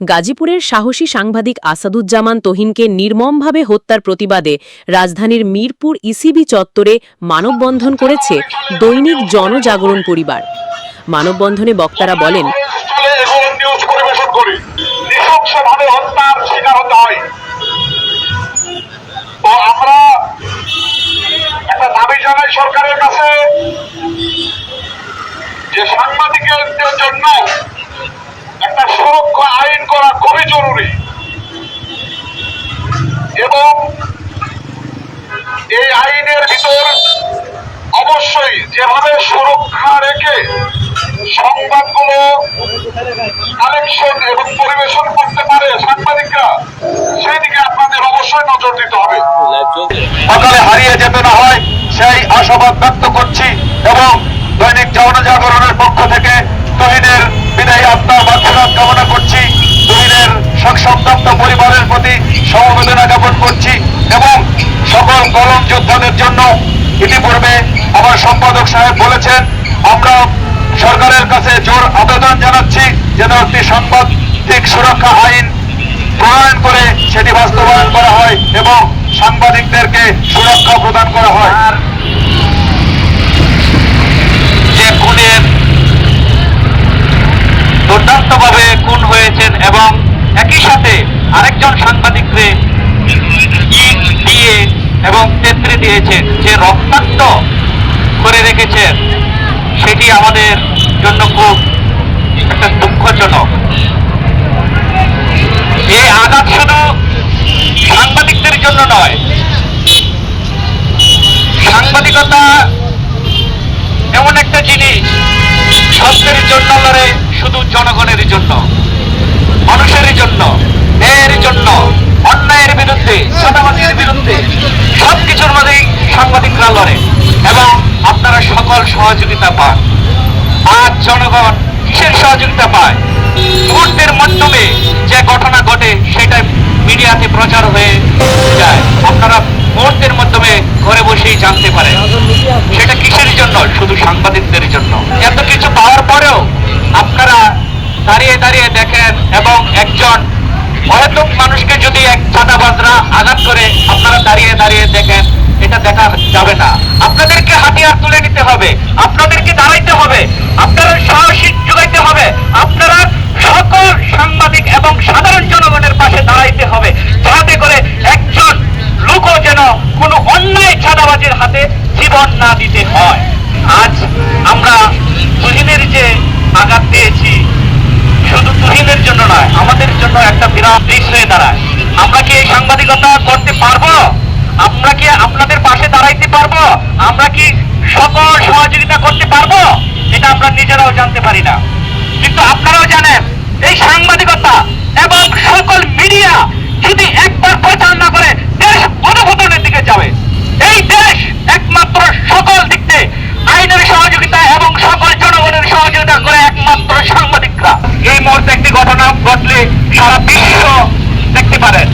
গাজীপুরের সাহসী সাংবাদিক আসাদুজ্জামান তোহিনকে নির্মমভাবে হত্যার প্রতিবাদে রাজধানীর মিরপুর ইসিবি চত্বরে মানববন্ধন করেছে দৈনিক জনজাগরণ পরিবার। মানববন্ধনে বক্তারা বলেন চলে এগুলো নিউজ পরিবেশন করি নৃশংসভাবে হত্যার শিকার হতে হয় তো আমরা একটা দাবি জানাই সরকারের কাছে যে সাংবাদিকদের জন্য একটা সুরক্ষা আইন করা খুবই জরুরি এবং এই আইনের ভিতর অবশ্যই যেভাবে সুরক্ষা রেখে সংবাদগুলো কালেকশন এবং পরিবেশন করতে পারে সাংবাদিকরা সেদিকে আপনাদের অবশ্যই নজর দিতে হবে। সকালে হারিয়ে যেতে না হয়, সেই আশাবাদ ব্যক্ত করছি এবং দৈনিক জনজাগরণের সম্পাদক সাহেব বলেছেন, আমরা সরকারের কাছে জোর আবেদন জানাচ্ছি যেন একটি সাংবাদিক সুরক্ষা আইন প্রণয়ন করে সেটি বাস্তবায়ন করা হয় এবং সাংবাদিকদেরকে সুরক্ষা প্রদান করা হয়। যে খুনের খুন হয়েছেন এবং একই সাথে আরেকজন সাংবাদিককে দিয়ে এবং তেত্রে দিয়েছেন, যে রক্তাক্ত রেখেছেন সেটি আমাদের জন্য খুব একটা দুঃখজনক। এই আঘাত শুধু সাংবাদিকদের জন্য নয়, সাংবাদিকতা এমন একটা জিনিস সত্যের জন্য লড়ে শুধু জনগণের জন্য, মানুষের জন্য, ন্যায়ের জন্য, অন্যায়ের বিরুদ্ধে চাঁদাবাজির বিরুদ্ধে, সব কিছুর মধ্যেই সাংবাদিকরা লড়ে এবং আপনারা সকল সহযোগিতা পান আজ জনগণ কিসের সহযোগিতা পায়? মুহূর্তের মাধ্যমে যে ঘটনা ঘটে সেটা মিডিয়াতে প্রচার হয়ে যায় আপনারা মুহূর্তের মাধ্যমে ঘরে বসেই জানতে পারেন সেটা কিসের জন্য শুধু সাংবাদিকদের জন্য এত কিছু পাওয়ার পরেও আপনারা দাঁড়িয়ে দাঁড়িয়ে দেখেন এবং একজন অহেতুক মানুষকে যদি এক চাঁদাবাজরা আঘাত করে, আপনারা দাঁড়িয়ে দাঁড়িয়ে দেখেন, এটা দেখা যাবে না। আপনাদেরকে হাতিয়ার তুলে নিতে হবে, আপনাদেরকে দাঁড়াইতে হবে আপনারা সাহসী যোগাইতে হবে আপনারা সকল সাংবাদিক এবং সাধারণ জনগণের পাশে দাঁড়াইতে হবে যাতে করে একজন লোকও যেন কোনো অন্যায় চাঁদাবাজের হাতে জীবন না দিতে হয় আজ আমরা তুহিনের যে আঘাত পেয়েছি শুধু তুহিনের জন্য নয় আমাদের জন্য একটা বিরাট দিক হয়ে দাঁড়ায়। আমরা কি এই সাংবাদিকতা করতে পারব? আমরা কি আপনাদের পাশে দাঁড়াইতে পারব? আমরা কি সকল সহযোগিতা করতে পারব? এটা আমরা নিজেরাও জানতে পারি না। কিন্তু আপনারাও জানেন, এই সাংবাদিকতা এবং সকল মিডিয়া যদি একবার প্রচার না করে দেশ অধপতনের দিকে যাবে এই দেশ একমাত্র সকল দিক থেকে আইনের সহযোগিতা এবং সকল জনগণের সহযোগিতা করে একমাত্র সাংবাদিকরা এই মুহূর্তে একটি ঘটনা ঘটলে সারা বিশ্ব দেখতে পারেন।